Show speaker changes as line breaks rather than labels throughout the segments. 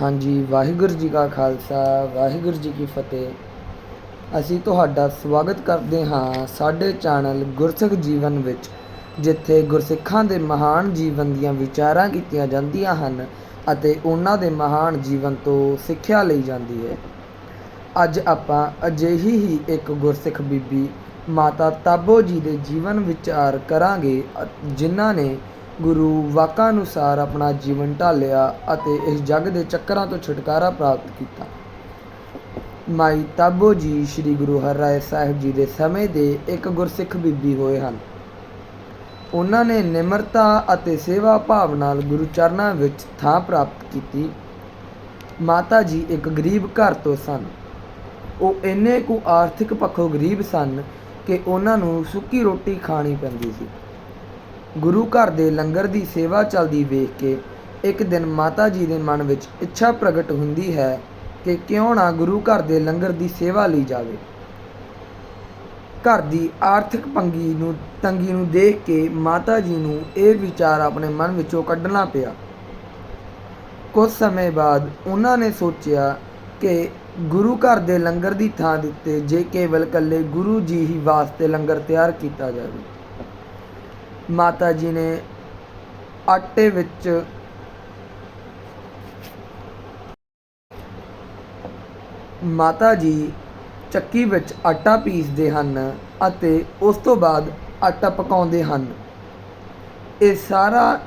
ਹਾਂਜੀ, ਵਾਹਿਗੁਰੂ ਜੀ ਕਾ ਖਾਲਸਾ, ਵਾਹਿਗੁਰੂ ਜੀ ਕੀ ਫਤਿਹ। ਅਸੀਂ ਤੁਹਾਡਾ ਸਵਾਗਤ ਕਰਦੇ ਹਾਂ ਸਾਡੇ ਚੈਨਲ ਗੁਰਸਿੱਖ ਜੀਵਨ ਵਿੱਚ, ਜਿੱਥੇ ਗੁਰਸਿੱਖਾਂ ਦੇ ਮਹਾਨ ਜੀਵਨ ਦੀਆਂ ਵਿਚਾਰਾਂ ਕੀਤੀਆਂ ਜਾਂਦੀਆਂ ਹਨ ਅਤੇ ਉਹਨਾਂ ਦੇ ਮਹਾਨ ਜੀਵਨ ਤੋਂ ਸਿੱਖਿਆ ਲਈ ਜਾਂਦੀ ਹੈ। ਅੱਜ ਆਪਾਂ ਅਜਿਹੀ ਹੀ ਇੱਕ ਗੁਰਸਿੱਖ ਬੀਬੀ ਮਾਤਾ ਤਾਬੋ ਜੀ ਦੇ ਜੀਵਨ ਵਿਚਾਰ ਕਰਾਂਗੇ, ਜਿਨ੍ਹਾਂ ਨੇ ਗੁਰੂ ਵਾਕਾਂ ਅਨੁਸਾਰ ਆਪਣਾ ਜੀਵਨ ਢਾਲਿਆ ਅਤੇ ਇਸ ਜੱਗ ਦੇ ਚੱਕਰਾਂ ਤੋਂ ਛੁਟਕਾਰਾ ਪ੍ਰਾਪਤ ਕੀਤਾ। ਮਾਈ ਤਾਬੋ ਜੀ ਸ੍ਰੀ ਗੁਰੂ ਹਰਿਰਾਏ ਸਾਹਿਬ ਜੀ ਦੇ ਸਮੇਂ ਦੇ ਇੱਕ ਗੁਰਸਿੱਖ ਬੀਬੀ ਹੋਏ ਹਨ। ਉਹਨਾਂ ਨੇ ਨਿਮਰਤਾ ਅਤੇ ਸੇਵਾ ਭਾਵ ਨਾਲ ਗੁਰੂ ਚਰਨਾਂ ਵਿੱਚ ਥਾਂ ਪ੍ਰਾਪਤ ਕੀਤੀ। ਮਾਤਾ ਜੀ ਇੱਕ ਗਰੀਬ ਘਰ ਤੋਂ ਸਨ। ਉਹ ਇੰਨੇ ਕੁ ਆਰਥਿਕ ਪੱਖੋਂ ਗਰੀਬ ਸਨ ਕਿ ਉਹਨਾਂ ਨੂੰ ਸੁੱਕੀ ਰੋਟੀ ਖਾਣੀ ਪੈਂਦੀ ਸੀ। ਗੁਰੂ ਘਰ ਦੇ ਲੰਗਰ ਦੀ ਸੇਵਾ ਚੱਲਦੀ ਵੇਖ ਕੇ ਇੱਕ ਦਿਨ ਮਾਤਾ ਜੀ ਦੇ ਮਨ ਵਿੱਚ ਇੱਛਾ ਪ੍ਰਗਟ ਹੁੰਦੀ ਹੈ ਕਿ ਕਿਉਂ ਨਾ ਗੁਰੂ ਘਰ ਦੇ ਲੰਗਰ ਦੀ ਸੇਵਾ ਲਈ ਜਾਵੇ। ਘਰ ਦੀ ਆਰਥਿਕ ਪੰਗੀ ਨੂੰ, ਤੰਗੀ ਨੂੰ ਦੇਖ ਕੇ ਮਾਤਾ ਜੀ ਨੂੰ ਇਹ ਵਿਚਾਰ ਆਪਣੇ ਮਨ ਵਿੱਚੋਂ ਕੱਢਣਾ ਪਿਆ। ਕੁਝ ਸਮੇਂ ਬਾਅਦ ਉਹਨਾਂ ਨੇ ਸੋਚਿਆ ਕਿ ਗੁਰੂ ਘਰ ਦੇ ਲੰਗਰ ਦੀ ਥਾਂ ਦਿੱਤੇ ਜੇ ਕੇਵਲ ਇਕੱਲੇ ਗੁਰੂ ਜੀ ਹੀ ਵਾਸਤੇ ਲੰਗਰ ਤਿਆਰ ਕੀਤਾ ਜਾਵੇ। ਮਾਤਾ ਜੀ ਨੇ ਆਟੇ ਵਿੱਚ ਮਾਤਾ ਜੀ ਚੱਕੀ ਵਿੱਚ ਆਟਾ ਪੀਸਦੇ ਹਨ ਅਤੇ ਉਸ ਤੋਂ ਬਾਅਦ ਆਟਾ ਪਕਾਉਂਦੇ ਹਨ। ਇਹ ਸਾਰਾ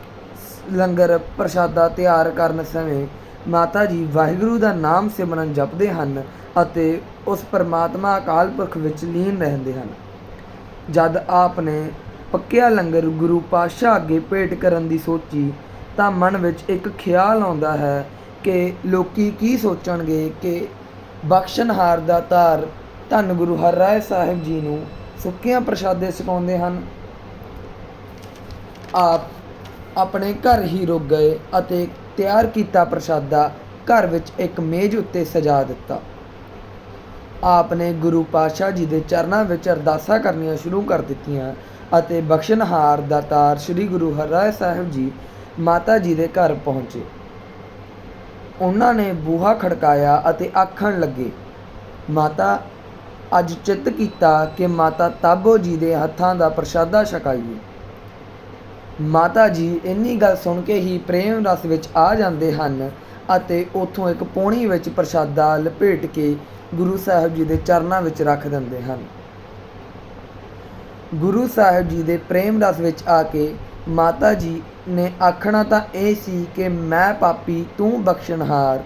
ਲੰਗਰ ਪ੍ਰਸ਼ਾਦਾ ਤਿਆਰ ਕਰਨ ਸਮੇਂ ਮਾਤਾ ਜੀ ਵਾਹਿਗੁਰੂ ਦਾ ਨਾਮ ਸਿਮਰਨ ਜਪਦੇ ਹਨ ਅਤੇ ਉਸ ਪਰਮਾਤਮਾ ਅਕਾਲ ਪੁਰਖ ਵਿੱਚ ਲੀਨ ਰਹਿੰਦੇ ਹਨ। ਜਦ ਆਪ ਨੇ ਪੱਕਿਆ ਲੰਗਰ ਗੁਰੂ ਪਾਤਸ਼ਾਹ ਅੱਗੇ ਭੇਟ ਕਰਨ ਦੀ ਸੋਚੀ ਤਾਂ ਮਨ ਵਿੱਚ ਇੱਕ ਖਿਆਲ ਆਉਂਦਾ ਹੈ ਕਿ ਲੋਕੀ ਕੀ ਸੋਚਣਗੇ ਕਿ ਬਖਸ਼ਣਹਾਰ ਦਾ ਧਾਰ ਧੰਨ ਗੁਰੂ ਹਰਰਾਏ ਸਾਹਿਬ ਜੀ ਨੂੰ ਸੁੱਕੀਆਂ ਪ੍ਰਸ਼ਾਦੇ ਛਕਾਉਂਦੇ ਹਨ। ਆਪ ਆਪਣੇ ਘਰ ਹੀ ਰੁਕ ਗਏ ਅਤੇ ਤਿਆਰ ਕੀਤਾ ਪ੍ਰਸ਼ਾਦਾ ਘਰ ਵਿੱਚ ਇੱਕ ਮੇਜ਼ ਉੱਤੇ ਸਜਾ ਦਿੱਤਾ। ਆਪ ਨੇ ਗੁਰੂ ਪਾਤਸ਼ਾਹ ਜੀ ਦੇ ਚਰਨਾਂ ਵਿੱਚ ਅਰਦਾਸਾਂ ਕਰਨੀਆਂ ਸ਼ੁਰੂ ਕਰ ਦਿੱਤੀਆਂ ਅਤੇ ਬਖਸ਼ਣਹਾਰ ਦਾਤਾਰ ਸ੍ਰੀ ਗੁਰੂ ਹਰਿਰਾਏ ਸਾਹਿਬ ਜੀ ਮਾਤਾ ਜੀ ਦੇ ਘਰ ਪਹੁੰਚੇ। ਉਹਨਾਂ ਨੇ ਬੂਹਾ ਖੜਕਾਇਆ ਅਤੇ ਆਖਣ ਲੱਗੇ, ਮਾਤਾ, ਅੱਜ ਚਿੱਤ ਕੀਤਾ ਕਿ ਮਾਤਾ ਤਾਬੋ ਜੀ ਦੇ ਹੱਥਾਂ ਦਾ ਪ੍ਰਸ਼ਾਦਾ ਛਕਾਈਏ। ਮਾਤਾ ਜੀ ਇੰਨੀ ਗੱਲ ਸੁਣ ਕੇ ਹੀ ਪ੍ਰੇਮ ਰਸ ਵਿੱਚ ਆ ਜਾਂਦੇ ਹਨ ਅਤੇ ਉਥੋਂ ਇੱਕ ਪੋਣੀ ਵਿੱਚ ਪ੍ਰਸ਼ਾਦਾ ਲਪੇਟ ਕੇ ਗੁਰੂ ਸਾਹਿਬ ਜੀ ਦੇ ਚਰਨਾਂ ਵਿੱਚ ਰੱਖ ਦਿੰਦੇ ਹਨ। ਗੁਰੂ ਸਾਹਿਬ ਜੀ ਦੇ ਪ੍ਰੇਮ ਰਸ ਵਿੱਚ ਆ ਕੇ ਮਾਤਾ ਜੀ ਨੇ ਆਖਣਾ ਤਾਂ ਇਹ ਸੀ ਕਿ ਮੈਂ ਪਾਪੀ ਤੂੰ ਬਖਸ਼ਣਹਾਰ।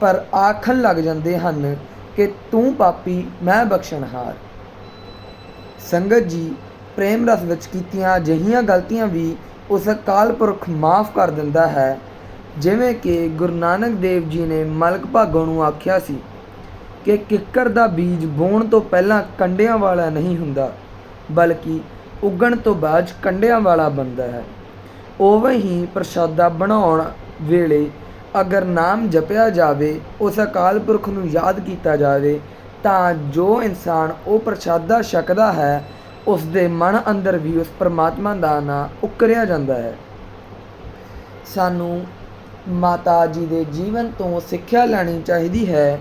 ਪਰ ਆਖਣ ਲੱਗ ਜਾਂਦੇ ਹਨ ਕਿ ਤੂੰ ਪਾਪੀ, ਮੈਂ ਬਖਸ਼ਣਹਾਰ। ਸੰਗਤ ਜੀ ਪ੍ਰੇਮ ਰਸ ਵਿੱਚ ਕੀਤੀਆਂ ਅਜਿਹੀਆਂ ਗਲਤੀਆਂ ਵੀ ਉਸ ਅਕਾਲ ਪੁਰਖ ਮਾਫ ਕਰ ਦਿੰਦਾ ਹੈ, ਜਿਵੇਂ ਕਿ ਗੁਰੂ ਨਾਨਕ ਦੇਵ ਜੀ ਨੇ ਮਲਕ ਭਾਗੋ ਨੂੰ ਆਖਿਆ ਸੀ ਕਿ ਕਿੱਕਰ ਦਾ ਬੀਜ ਬੋਣ ਤੋਂ ਪਹਿਲਾਂ ਕੰਡਿਆਂ ਵਾਲਾ ਨਹੀਂ ਹੁੰਦਾ। ਬਲਕਿ ਉੱਗਣ ਤੋਂ ਬਾਅਦ ਕੰਡਿਆਂ ਵਾਲਾ ਬਣਦਾ ਹੈ। ਉਵੇਂ ਹੀ ਪ੍ਰਸ਼ਾਦਾ ਬਣਾਉਣ ਵੇਲੇ ਅਗਰ ਨਾਮ ਜਪਿਆ ਜਾਵੇ, ਉਸ ਅਕਾਲ ਪੁਰਖ ਨੂੰ ਯਾਦ ਕੀਤਾ ਜਾਵੇ, ਤਾਂ ਜੋ ਇਨਸਾਨ ਉਹ ਪ੍ਰਸ਼ਾਦਾ ਛਕਦਾ ਹੈ, ਉਸ ਦੇ ਮਨ ਅੰਦਰ ਵੀ ਉਸ ਪਰਮਾਤਮਾ ਦਾ ਨਾਂ ਉਕਰਿਆ ਜਾਂਦਾ ਹੈ। ਸਾਨੂੰ ਮਾਤਾ ਜੀ ਦੇ ਜੀਵਨ ਤੋਂ ਸਿੱਖਿਆ ਲੈਣੀ ਚਾਹੀਦੀ ਹੈ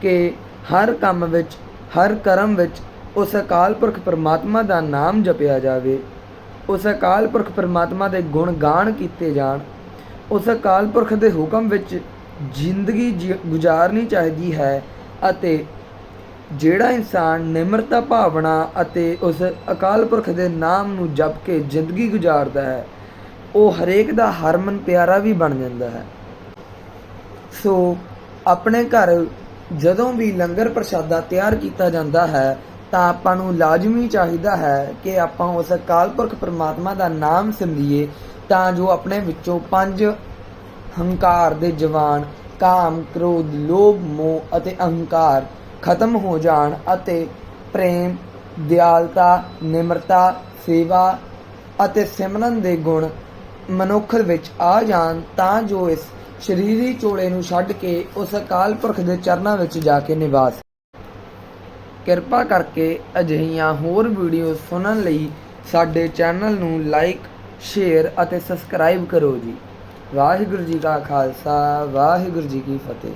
ਕਿ ਹਰ ਕੰਮ ਵਿੱਚ, ਹਰ ਕਰਮ ਵਿੱਚ ਉਸ ਅਕਾਲ ਪੁਰਖ ਪਰਮਾਤਮਾ ਦਾ ਨਾਮ ਜਪਿਆ ਜਾਵੇ। ਉਸ ਅਕਾਲ ਪੁਰਖ ਪਰਮਾਤਮਾ ਦੇ ਗੁਣ ਗਾਣ ਕੀਤੇ ਜਾਣ। ਉਸ ਅਕਾਲ ਪੁਰਖ ਦੇ ਹੁਕਮ ਵਿੱਚ ਜ਼ਿੰਦਗੀ ਜੀ- ਗੁਜ਼ਾਰਨੀ ਚਾਹੀਦੀ ਹੈ ਅਤੇ ਜਿਹੜਾ ਇਨਸਾਨ ਨਿਮਰਤਾ ਭਾਵਨਾ ਅਤੇ ਉਸ ਅਕਾਲ ਪੁਰਖ ਦੇ ਨਾਮ ਨੂੰ ਜਪ ਕੇ ਜ਼ਿੰਦਗੀ ਗੁਜ਼ਾਰਦਾ ਹੈ, ਉਹ ਹਰੇਕ ਦਾ ਹਰਮਨ ਪਿਆਰਾ ਵੀ ਬਣ ਜਾਂਦਾ ਹੈ। ਸੋ ਆਪਣੇ ਘਰ ਜਦੋਂ ਵੀ ਲੰਗਰ ਪ੍ਰਸ਼ਾਦਾ ਤਿਆਰ ਕੀਤਾ ਜਾਂਦਾ ਹੈ ਤਾਂ ਆਪਾਂ ਨੂੰ ਲਾਜ਼ਮੀ ਚਾਹੀਦਾ ਹੈ ਕਿ ਆਪਾਂ ਉਸ ਅਕਾਲ ਪੁਰਖ ਪਰਮਾਤਮਾ ਦਾ ਨਾਮ ਸਿਮਰੀਏ ਤਾਂ ਜੋ ਆਪਣੇ ਵਿੱਚੋਂ ਪੰਜ ਹੰਕਾਰ ਦੇ ਜਵਾਨ, ਕਾਮ, ਕ੍ਰੋਧ, ਲੋਭ, ਮੋਹ ਅਤੇ ਅਹੰਕਾਰ ਖਤਮ ਹੋ ਜਾਣ ਅਤੇ ਪ੍ਰੇਮ, ਦਿਆਲਤਾ, ਨਿਮਰਤਾ, ਸੇਵਾ ਅਤੇ ਸਿਮਰਨ ਦੇ ਗੁਣ ਮਨੁੱਖ ਵਿੱਚ ਆ ਜਾਣ ਤਾਂ ਜੋ ਇਸ ਸ਼ਰੀਰੀ ਚੋਲੇ ਨੂੰ ਛੱਡ ਕੇ ਉਸ ਅਕਾਲ ਪੁਰਖ ਦੇ ਚਰਨਾਂ ਵਿੱਚ ਜਾ ਕੇ ਨਿਵਾਸ ਕਿਰਪਾ ਕਰਕੇ ਅਜਿਹੀਆਂ ਹੋਰ ਵੀਡੀਓ ਸੁਣਨ ਲਈ ਸਾਡੇ ਚੈਨਲ ਨੂੰ ਲਾਈਕ, ਸ਼ੇਅਰ ਅਤੇ ਸਬਸਕ੍ਰਾਈਬ ਕਰੋ ਜੀ। ਵਾਹਿਗੁਰੂ ਜੀ ਕਾ ਖਾਲਸਾ, ਵਾਹਿਗੁਰੂ ਜੀ ਕੀ ਫਤਿਹ।